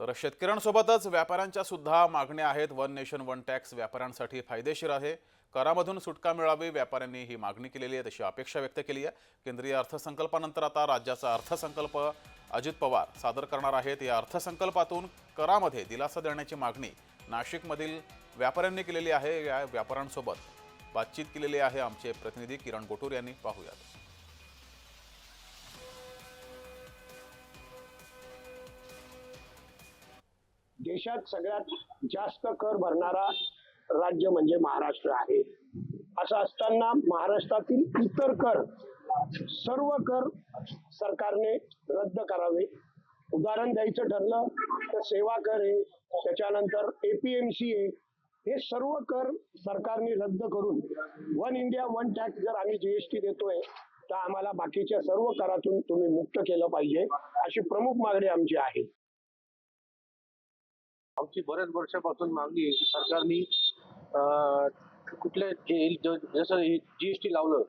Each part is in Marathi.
तर शेतकऱ्यांसोबतच व्यापाऱ्यांच्या सुद्धा मागण्या आहेत. वन नेशन वन टॅक्स व्यापाऱ्यांसाठी फायदेशीर आहे. करामधून सुटका मिळावी व्यापाऱ्यांनी ही मागणी केलेली आहे तशी अपेक्षा व्यक्त केली आहे. केंद्रीय अर्थसंकल्पानंतर आता राज्याचा अर्थसंकल्प अजित पवार सादर करणार आहेत. या अर्थसंकल्पातून करामध्ये दिलासा देण्याची मागणी नाशिकमधील व्यापाऱ्यांनी केलेली आहे. या व्यापाऱ्यांसोबत बातचीत केलेली आहे आमचे प्रतिनिधी किरण गोटूर यांनी. पाहूयात. देशात सगळ्यात जास्त कर भरणारा राज्य म्हणजे महाराष्ट्र आहे. असं असताना महाराष्ट्रातील इतर कर सर्व कर सरकारने रद्द करावे. उदाहरण द्यायचं ठरलं तर सेवा कर आहे त्याच्यानंतर एपीएमसी आहे. हे सर्व कर सरकारने रद्द करून वन इंडिया वन टॅक्स जर आम्ही जीएसटी देतोय तर आम्हाला बाकीच्या सर्व करातून तुम्ही मुक्त केलं पाहिजे अशी प्रमुख मागणी आमची आहे. आमची बऱ्याच वर्षापासून मागणी आहे की सरकारने कुठल्या जसं जीएसटी लावलं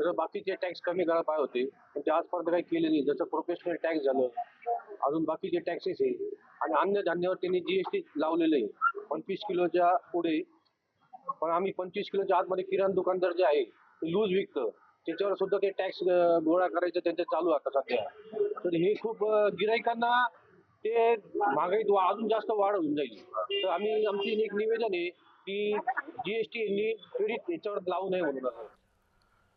तसं बाकीचे टॅक्स कमी करायला पाहिजे होते. पण ते आजपर्यंत काही केले नाही. जसं प्रोफेशनल टॅक्स झालं अजून बाकीचे टॅक्सेस आहे. आणि अन्य धान्यावर त्यांनी जीएसटी लावलेलं आहे. पंचवीस किलोच्या पुढे पण आम्ही पंचवीस किलोच्या आतमध्ये किराणा दुकानदार जे आहे ते लूज विकतं. त्याच्यावर सुद्धा ते टॅक्स गोळा करायचं त्यांचं चालू आता सध्या. तर हे खूप अं, गिरायकांना ते महागाईत वा- अजून जास्त वाढ होऊन जाईल. तर आम्ही आमची एक निवेदन आहे की जीएसटी यांनी क्रेडिट याच्यावर लावू नये म्हणून.